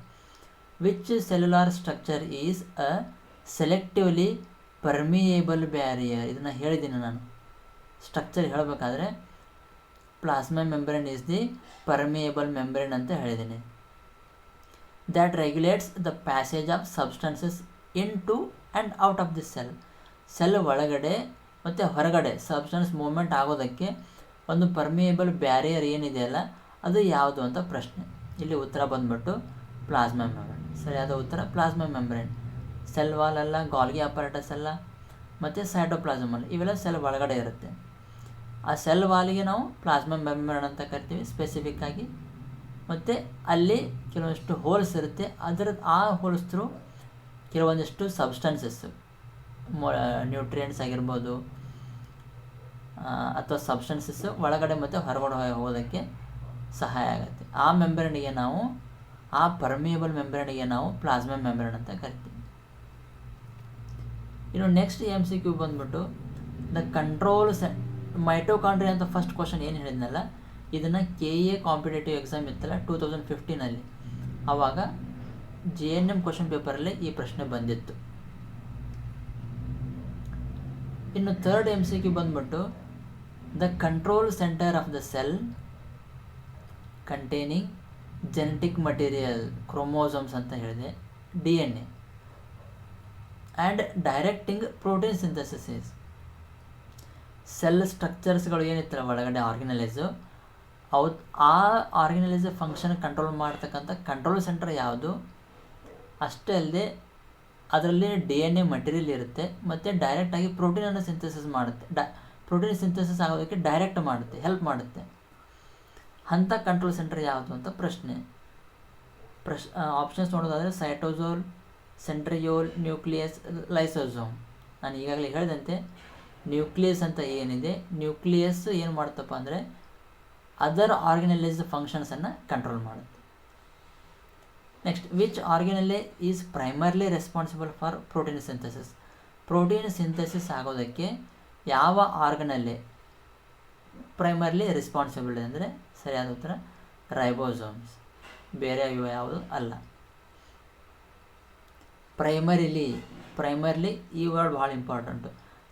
Which cellular structure is a selectively permeable barrier ಇದನ್ನು ಹೇಳಿದ್ದೀನಿ ನಾನು. ಸ್ಟ್ರಕ್ಚರ್ ಹೇಳಬೇಕಾದ್ರೆ plasma membrane is the permeable membrane ಅಂತ ಹೇಳಿದ್ದೀನಿ. That regulates the passage of substances into and out of the cell cell ಒಳಗಡೆ ಮತ್ತು ಹೊರಗಡೆ ಸಬ್ಸ್ಟೆನ್ಸ್ ಮೂಮೆಂಟ್ ಆಗೋದಕ್ಕೆ ಒಂದು ಪರ್ಮಿಯೇಬಲ್ ಬ್ಯಾರಿಯರ್ ಏನಿದೆಯಲ್ಲ ಅದು ಯಾವುದು ಅಂತ ಪ್ರಶ್ನೆ. ಇಲ್ಲಿ ಉತ್ತರ ಬಂದ್ಬಿಟ್ಟು ಪ್ಲಾಸ್ಮಾ ಮೆಂಬ್ರೇನ್ ಸರಿಯಾದ ಉತ್ತರ ಪ್ಲಾಸ್ಮಾ ಮೆಂಬ್ರೇನ್ ಸೆಲ್ ವಾಲ್ ಅಲ್ಲ ಗಾಲ್ಗಿ ಅಪರಾಟಸ್ ಅಲ್ಲ ಮತ್ತು ಸೈಟೋಪ್ಲಾಸಮ್ ಅಲ್ಲ, ಇವೆಲ್ಲ ಸೆಲ್ ಒಳಗಡೆ ಇರುತ್ತೆ. ಆ ಸೆಲ್ ವಾಲಿಗೆ ನಾವು ಪ್ಲಾಸ್ಮಾ ಮೆಂಬ್ರೇನ್ ಅಂತ ಕರಿತೀವಿ ಸ್ಪೆಸಿಫಿಕ್ ಆಗಿ. ಮತ್ತು ಅಲ್ಲಿ ಕೆಲವೊಂದಿಷ್ಟು ಹೋಲ್ಸ್ ಇರುತ್ತೆ, ಅದರ, ಆ ಹೋಲ್ಸ್ ಥ್ರೂ ಕೆಲವೊಂದಿಷ್ಟು ಸಬ್ಸ್ಟೆನ್ಸಸ್ಸು ನ್ಯೂಟ್ರಿಯೆಂಟ್ಸ್ ಆಗಿರ್ಬೋದು ಅಥವಾ ಸಬ್ಸ್ಟೆನ್ಸಸ್ಸು ಒಳಗಡೆ ಮತ್ತು ಹೊರಗಡೆ ಹೋಗೋದಕ್ಕೆ ಸಹಾಯ ಆಗುತ್ತೆ. ಆ ಮೆಂಬ್ರೇನಿಗೆ ನಾವು, ಆ ಪರ್ಮಿಯಬಲ್ ಮೆಂಬ್ರೇನಿಗೆ ನಾವು ಪ್ಲಾಸ್ಮಾ ಮೆಂಬ್ರೇನ್ ಅಂತ ಕರಿತೀವಿ. ಇನ್ನು ನೆಕ್ಸ್ಟ್ ಎಂ ಸಿ ಕ್ಯೂ ಬಂದ್ಬಿಟ್ಟು ದ ಕಂಟ್ರೋಲ್ ಸೆ ಮೈಟೋಕಾಂಡ್ರಿ ಅಂತ ಫಸ್ಟ್ ಕ್ವಶನ್ ಏನು ಹೇಳಿದ್ನಲ್ಲ? ಇದನ್ನು ಕೆ ಎ ಕಾಂಪಿಟೇಟಿವ್ ಎಕ್ಸಾಮ್ ಇತ್ತಲ್ಲ ಟೂ ತೌಸಂಡ್ ಫಿಫ್ಟೀನಲ್ಲಿ ಆವಾಗ ಜೆ ಎನ್ ಎಂ ಕ್ವಶನ್ ಪೇಪರಲ್ಲಿ ಈ ಪ್ರಶ್ನೆ ಬಂದಿತ್ತು. ಇನ್ನು ಥರ್ಡ್ ಎಂ ಸಿ ಕ್ಯೂ ಬಂದ್ಬಿಟ್ಟು the control centre of the cell containing genetic material chromosomes ಅಂತ ಹೇಳಿದೆ D N A and directing protein synthesis cell ಸ್ಟ್ರಕ್ಚರ್ಸ್ಗಳು ಏನಿತ್ತಲ್ಲ ಒಳಗಡೆ ಆರ್ಗನಲೈಸು ಅವು ಆ ಆರ್ಗನಲೈಸ್ ಫಂಕ್ಷನ್ ಕಂಟ್ರೋಲ್ ಮಾಡ್ತಕ್ಕಂಥ ಕಂಟ್ರೋಲ್ ಸೆಂಟರ್ ಯಾವುದು? ಅಷ್ಟೇ ಅಲ್ಲದೆ ಅದರಲ್ಲಿ ಡಿ ಎನ್ ಎ ಮಟೀರಿಯಲ್ ಇರುತ್ತೆ, ಮತ್ತು ಡೈರೆಕ್ಟಾಗಿ ಪ್ರೋಟೀನನ್ನು ಸಿಂಥಸಿಸ್ ಮಾಡುತ್ತೆ. ಡ ಪ್ರೋಟೀನ್ ಸಿಂಥಸಿಸ್ ಆಗೋದಕ್ಕೆ ಡೈರೆಕ್ಟ್ ಮಾಡುತ್ತೆ ಹೆಲ್ಪ್ ಮಾಡುತ್ತೆ. ಅಂಥ ಕಂಟ್ರೋಲ್ ಸೆಂಟರ್ ಯಾವುದು ಅಂತ ಪ್ರಶ್ನೆ. ಪ್ರಶ್ ಆಪ್ಷನ್ಸ್ ನೋಡೋದಾದರೆ ಸೈಟೋಸೋಲ್ ಸೆಂಟ್ರಿಯೋಲ್ ನ್ಯೂಕ್ಲಿಯಸ್ ಲೈಸೋಸೋಮ್. ನಾನು ಈಗಾಗಲೇ ಹೇಳಿದಂತೆ, ನ್ಯೂಕ್ಲಿಯಸ್ ಅಂತ ಏನಿದೆ, ನ್ಯೂಕ್ಲಿಯಸ್ ಏನು ಮಾಡುತ್ತಪ್ಪ ಅಂದರೆ ಅದರ್ ಆರ್ಗನೈಸ್ಡ್ ಫಂಕ್ಷನ್ಸನ್ನು ಕಂಟ್ರೋಲ್ ಮಾಡುತ್ತೆ. Next which organelle is primarily responsible for protein synthesis protein synthesis ಆಗೋದಕ್ಕೆ ಯಾವ ಆರ್ಗನಲ್ಲೇ ಪ್ರೈಮರ್ಲಿ ರೆಸ್ಪಾನ್ಸಿಬಲ್ ಅಂದರೆ ಸರಿಯಾದ ಉತ್ತರ ರೈಬೋಸೋಮ್ಸ್ ಬೇರೆ ಇವು ಯಾವುದು ಅಲ್ಲ. ಪ್ರೈಮರಿಲಿ ಪ್ರೈಮರಿಲಿ ಈ ವರ್ಡ್ ಭಾಳ ಇಂಪಾರ್ಟೆಂಟು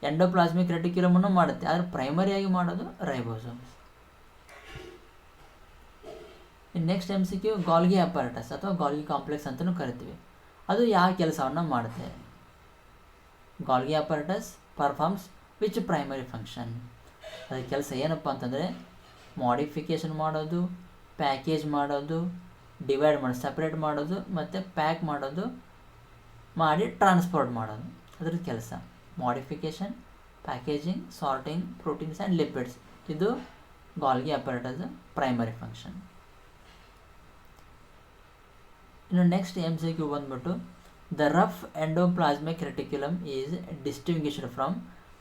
ಎಂಡೋಪ್ಲಾಸ್ಮಿಕ್ ರೆಟಿಕ್ಯುಲಮನ್ನು ಮಾಡುತ್ತೆ. ಆದರೆ ಪ್ರೈಮರಿಯಾಗಿ ಮಾಡೋದು ribosomes next M C Q Golgi apparatus ಅಥವಾ ಗಾಲ್ಗಿ ಕಾಂಪ್ಲೆಕ್ಸ್ ಅಂತಲೂ ಕರಿತೀವಿ. ಅದು ಯಾವ ಕೆಲಸವನ್ನು ಮಾಡುತ್ತೆ? Golgi apparatus performs which primary function ಅದರ ಕೆಲಸ ಏನಪ್ಪ ಅಂತಂದರೆ ಮಾಡಿಫಿಕೇಷನ್ ಮಾಡೋದು ಪ್ಯಾಕೇಜ್ ಮಾಡೋದು ಡಿವೈಡ್ ಮಾಡೋದು ಸಪ್ರೇಟ್ ಮಾಡೋದು, ಮತ್ತು ಪ್ಯಾಕ್ ಮಾಡೋದು ಮಾಡಿ ಟ್ರಾನ್ಸ್ಪೋರ್ಟ್ ಮಾಡೋದು. ಅದ್ರ ಕೆಲಸ. Modification packaging sorting proteins and lipids ಇದು ಗಾಲ್ಗಿ ಅಪರೇಟಸ್ ಪ್ರೈಮರಿ ಫಂಕ್ಷನ್ ಇನ್ನು ನೆಕ್ಸ್ಟ್ ಎಂ ಸಿ ಕ್ಯೂ ಬಂದ್ಬಿಟ್ಟು the rough endoplasmic reticulum is distinguished from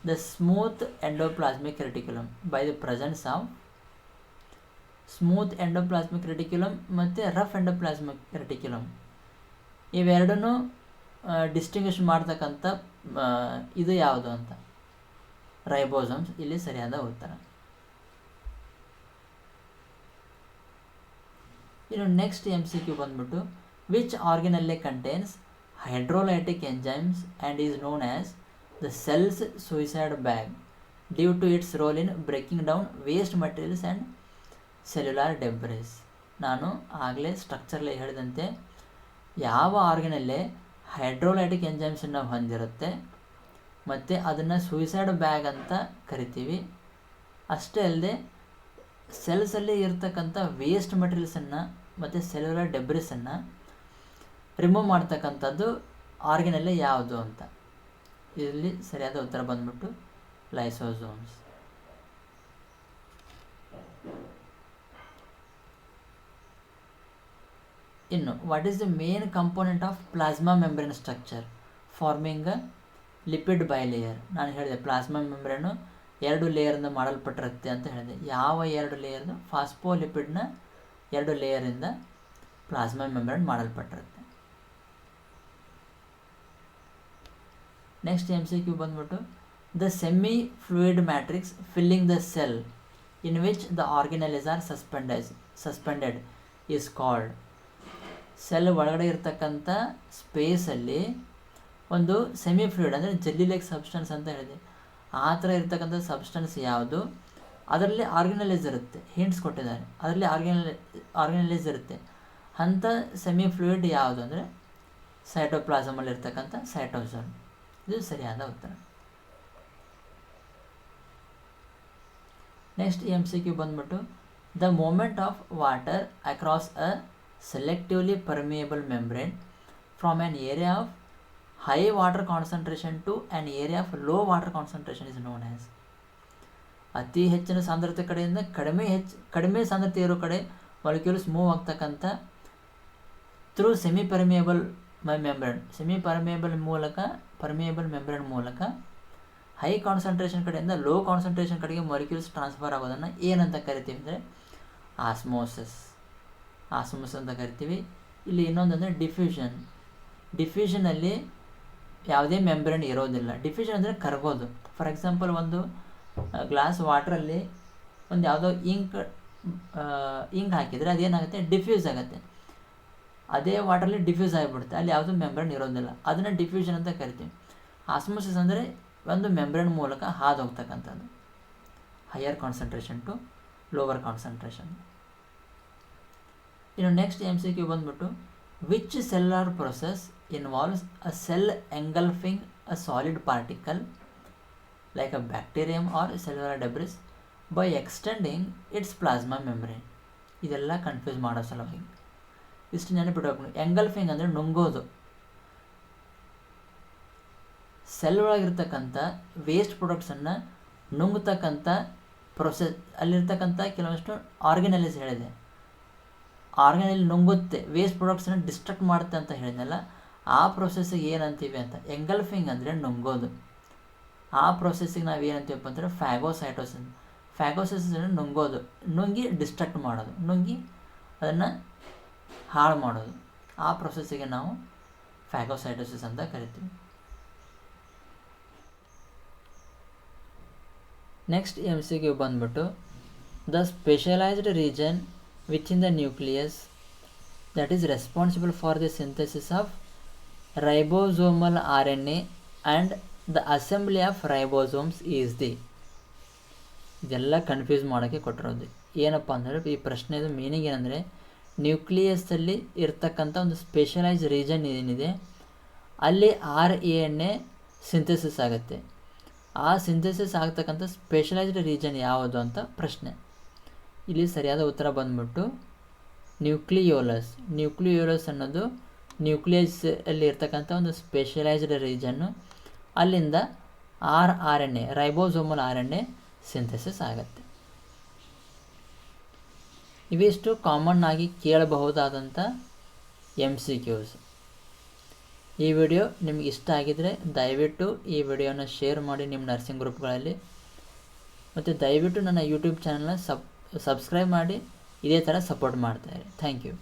the smooth endoplasmic reticulum by the presence of smooth endoplasmic reticulum ಮತ್ತು rough endoplasmic reticulum ಇವೆರಡನ್ನೂ distinguish ಮಾಡ್ತಕ್ಕಂಥ ಇದು ಯಾವುದು ಅಂತ? Ribosomes ಇಲ್ಲಿ ಸರಿಯಾದ ಉತ್ತರ. ಇನ್ನು ನೆಕ್ಸ್ಟ್ ಎಂ ಸಿ ಕ್ಯೂ ಬಂದ್ಬಿಟ್ಟು which organelle contains hydrolytic enzymes and is known as the cell's suicide bag due to its role in breaking down waste materials and cellular debris ನಾನು ಆಗಲೇ ಸ್ಟ್ರಕ್ಚರ್ಲಿ ಹೇಳಿದಂತೆ, ಯಾವ ಆರ್ಗನಲ್ಲೇ hydrolytic ಎಂಜೈಮ್ಸನ್ನು ಹೊಂದಿರುತ್ತೆ. ಮತ್ತು ಅದನ್ನು suicide bag ಅಂತ ಕರಿತೀವಿ. ಅಷ್ಟೇ ಅಲ್ಲದೆ ಸೆಲ್ಸಲ್ಲಿ ಇರ್ತಕ್ಕಂಥ ವೇಸ್ಟ್ ಮೆಟೀರಿಯಲ್ಸನ್ನು ಮತ್ತು ಸೆಲ್ಯುಲರ್ ಡೆಬ್ರಿಸನ್ನು ರಿಮೂವ್ ಮಾಡ್ತಕ್ಕಂಥದ್ದು ಆರ್ಗಿನಲ್ಲಿ ಯಾವುದು ಅಂತ. ಇಲ್ಲಿ ಸರಿಯಾದ ಉತ್ತರ ಬಂದ್ಬಿಟ್ಟು ಲೈಸೋಸೋಮ್ಸ್ ಇನ್ನು what is the main component of plasma membrane structure forming lipid bilayer ನಾನು ಹೇಳಿದೆ ಪ್ಲಾಸ್ಮಾ ಮೆಂಬ್ರೇನು ಎರಡು ಲೇಯರಿಂದ ಮಾಡಲ್ಪಟ್ಟಿರುತ್ತೆ ಅಂತ ಹೇಳಿದೆ. ಯಾವ ಎರಡು ಲೇಯರ್ದು ಫಾಸ್ಫೋಲಿಪಿಡ್ನ ಎರಡು ಲೇಯರಿಂದ ಪ್ಲಾಸ್ಮಾ ಮೆಂಬ್ರೇನ್ ಮಾಡಲ್ಪಟ್ಟಿರುತ್ತೆ. ನೆಕ್ಸ್ಟ್ ಎಂ ಸಿ ಕ್ಯೂ ಬಂದ್ಬಿಟ್ಟು the semi fluid matrix filling the cell in which the organise are ಸಸ್ಪೆಂಡೈಸ್ suspended is called cell ಒಳಗಡೆ ಇರ್ತಕ್ಕಂಥ ಸ್ಪೇಸಲ್ಲಿ ಒಂದು ಸೆಮಿ ಫ್ಲೂಯಿಡ್ ಅಂದರೆ ಜೆಲ್ಲಿ ಲೈಕ್ ಸಬ್ಸ್ಟೆನ್ಸ್ ಅಂತ ಹೇಳಿದೆ. ಆ ಥರ ಇರ್ತಕ್ಕಂಥ ಸಬ್ಸ್ಟೆನ್ಸ್ ಯಾವುದು? ಅದರಲ್ಲಿ ಆರ್ಗನಲೈಸ್ ಇರುತ್ತೆ. ಹಿಂಟ್ಸ್ ಕೊಟ್ಟಿದ್ದಾರೆ. ಅದರಲ್ಲಿ ಆರ್ಗನಲೈ ಆರ್ಗನಲೈಸ್ ಇರುತ್ತೆ. ಅಂಥ ಸೆಮಿ ಫ್ಲೂಯಿಡ್ ಯಾವುದು ಅಂದರೆ ಸೈಟೋಪ್ಲಾಸಮಲ್ಲಿ ಇರ್ತಕ್ಕಂಥ ಸೈಟೋಸೋಲ್ ಇದು ಸರಿಯಾದ ಉತ್ತರ. ನೆಕ್ಸ್ಟ್ ಎಂ ಸಿ ಕ್ಯೂ ಬಂದ್ಬಿಟ್ಟು the movement of water across a selectively permeable membrane from an area of high water concentration to an area of low water concentration is known as. ಅತಿ ಹೆಚ್ಚಿನ ಸಾಂದ್ರತೆ ಕಡೆಯಿಂದ ಕಡಿಮೆ ಹೆಚ್ಚು, ಕಡಿಮೆ ಸಾಂದ್ರತೆ ಇರೋ ಕಡೆ ಮಾಲಿಕ್ಯೂಲ್ಸ್ ಮೂವ್ ಆಗ್ತಕ್ಕಂಥ ಥ್ರೂ ಸೆಮಿ ಪರ್ಮಿಯಬಲ್ ಮೈ ಮೆಂಬ್ರೇನ್ ಸೆಮಿ ಪರ್ಮಿಯಬಲ್ ಮೂಲಕ ಪರ್ಮಿಯಬಲ್ ಮೆಂಬ್ರೇನ್ ಮೂಲಕ ಹೈ ಕಾನ್ಸಂಟ್ರೇಷನ್ ಕಡೆಯಿಂದ ಲೋ ಕಾನ್ಸಂಟ್ರೇಷನ್ ಕಡೆಗೆ ಮೊಲಿಕ್ಯೂಲ್ಸ್ ಟ್ರಾನ್ಸ್ಫರ್ ಆಗೋದನ್ನು ಏನಂತ ಕರಿತೀವಿ ಅಂದರೆ ಆಸ್ಮೋಸಸ್ ಆಸ್ಮೋಸ್ ಅಂತ ಕರಿತೀವಿ. ಇಲ್ಲಿ ಇನ್ನೊಂದಂದರೆ ಡಿಫ್ಯೂಷನ್ ಡಿಫ್ಯೂಷನಲ್ಲಿ ಯಾವುದೇ ಮೆಂಬ್ರೇನ್ ಇರೋದಿಲ್ಲ. ಡಿಫ್ಯೂಷನ್ ಅಂದರೆ ಕರಗೋದು. ಫಾರ್ ಎಕ್ಸಾಂಪಲ್ ಒಂದು ಗ್ಲಾಸ್ ವಾಟ್ರಲ್ಲಿ ಒಂದು ಯಾವುದೋ ಇಂಕ್ ಇಂಕ್ ಹಾಕಿದರೆ ಅದೇನಾಗುತ್ತೆ ಡಿಫ್ಯೂಸ್ ಆಗುತ್ತೆ. ಅದೇ ವಾಟ್ರಲ್ಲಿ ಡಿಫ್ಯೂಸ್ ಆಗಿಬಿಡುತ್ತೆ. ಅಲ್ಲಿ ಯಾವುದೋ ಮೆಂಬ್ರೇನ್ ಇರೋದಿಲ್ಲ. ಅದನ್ನು ಡಿಫ್ಯೂಷನ್ ಅಂತ ಕರಿತೀವಿ. ಆಸ್ಮೋಸಿಸ್ ಅಂದರೆ ಒಂದು ಮೆಂಬ್ರೇನ್ ಮೂಲಕ ಹಾದು ಹೋಗ್ತಕ್ಕಂಥದ್ದು. Higher concentration to lower concentration ಇನ್ನು ನೆಕ್ಸ್ಟ್ ಎಂ ಸಿ ಕ್ಯೂ ಬಂದ್ಬಿಟ್ಟು which cellular process involves a cell engulfing a solid particle like a bacterium or cellular debris by extending its plasma membrane ಇದೆಲ್ಲ confuse ಮಾಡೋ ಸಲುವಾಗಿ. ಇಷ್ಟು ನೆನಪಿಡಬೇಕು engulfing ಅಂದರೆ ನುಂಗೋದು. Cell ಒಳಗಿರ್ತಕ್ಕಂಥ ವೇಸ್ಟ್ ಪ್ರೊಡಕ್ಟ್ಸನ್ನು ನುಂಗ್ತಕ್ಕಂಥ ಪ್ರೊಸೆಸ್ ಅಲ್ಲಿರ್ತಕ್ಕಂಥ ಕೆಲವಷ್ಟು ಆರ್ಗನೈಸ್ ಹೇಳಿದೆ. ಆರ್ಗನೈಲ್ ನುಂಗುತ್ತೆ ವೇಸ್ಟ್ ಪ್ರಾಡಕ್ಟ್ಸನ್ನು ಡಿಸ್ಟ್ರಕ್ಟ್ ಮಾಡುತ್ತೆ ಅಂತ ಹೇಳಿದ್ನಲ್ಲ, ಆ ಪ್ರೊಸೆಸ್ಸಿಗೆ ಏನಂತೀವಿ ಅಂತ ಎಂಗಲ್ಫಿಂಗ್ ಅಂದರೆ ನುಂಗೋದು. ಆ ಪ್ರೊಸೆಸ್ಸಿಗೆ ನಾವು ಏನಂತೀವಪ್ಪ ಅಂದರೆ ಫ್ಯಾಗೋಸೈಟೋಸಿನ್ ಫ್ಯಾಗೋಸೈಸ್ ಅಂದರೆ ನುಂಗೋದು, ನುಂಗಿ ಡಿಸ್ಟ್ರಕ್ಟ್ ಮಾಡೋದು, ನುಂಗಿ ಅದನ್ನು ಹಾಳು ಮಾಡೋದು. ಆ ಪ್ರೊಸೆಸ್ಸಿಗೆ ನಾವು ಫ್ಯಾಗೋಸೈಟೋಸಿಸ್ ಅಂತ ಕರಿತೀವಿ. ನೆಕ್ಸ್ಟ್ ಎಂ ಸಿ ಕ್ಯೂ ಬಂದ್ಬಿಟ್ಟು the specialised region which the nucleus that is responsible for the synthesis of ribosomal RNA and the assembly of the assembly of ribosomes is the ಇದೆಲ್ಲ ಕನ್ಫ್ಯೂಸ್ ಮಾಡೋಕ್ಕೆ ಕೊಟ್ಟಿರೋದು. ಏನಪ್ಪ ಅಂದರೆ ಈ ಪ್ರಶ್ನೆದು meaning ಏನಂದರೆ ನ್ಯೂಕ್ಲಿಯಸ್ಸಲ್ಲಿ ಇರ್ತಕ್ಕಂಥ ಒಂದು ಸ್ಪೆಷಲೈಸ್ ರೀಜನ್ ಏನಿದೆ, ಅಲ್ಲಿ R A N A synthesis ಆಗುತ್ತೆ. ಆ ಸಿಂಥೆಸಿಸ್ ಆಗ್ತಕ್ಕಂಥ ಸ್ಪೆಷಲೈಸ್ಡ್ ರೀಜನ್ ಯಾವುದು ಅಂತ ಪ್ರಶ್ನೆ. ಇಲ್ಲಿ ಸರಿಯಾದ ಉತ್ತರ ಬಂದ್ಬಿಟ್ಟು ನ್ಯೂಕ್ಲಿಯೋಲಸ್. ನ್ಯೂಕ್ಲಿಯೋಲಸ್ ಅನ್ನೋದು ನ್ಯೂಕ್ಲಿಯಸ್ ಅಲ್ಲಿ ಇರ್ತಕ್ಕಂಥ ಒಂದು ಸ್ಪೆಷಲೈಸ್ಡ್ ರೀಜನ್ನು ಅಲ್ಲಿಂದ R R N A ribosomal R N A synthesis ಆಗುತ್ತೆ. ಇವೆಷ್ಟು ಕಾಮನ್ ಆಗಿ ಕೇಳಬಹುದಾದಂಥ ಎಂ ಸಿ ಕ್ಯೂಸ್. ಈ ವಿಡಿಯೋ ನಿಮ್ಗೆ ಇಷ್ಟ ಆಗಿದರೆ ದಯವಿಟ್ಟು ಈ ವಿಡಿಯೋನ ಶೇರ್ ಮಾಡಿ ನಿಮ್ಮ ನರ್ಸಿಂಗ್ ಗ್ರೂಪ್ಗಳಲ್ಲಿ. ಮತ್ತು ದಯವಿಟ್ಟು ನನ್ನ ಯೂಟ್ಯೂಬ್ ಚಾನಲ್ನ ಸಬ್ ಸಬ್ಸ್ಕ್ರೈಬ್ ಮಾಡಿ ಇದೇ ಥರ ಸಪೋರ್ಟ್ ಮಾಡ್ತಾಯಿರಿ ಥ್ಯಾಂಕ್ ಯು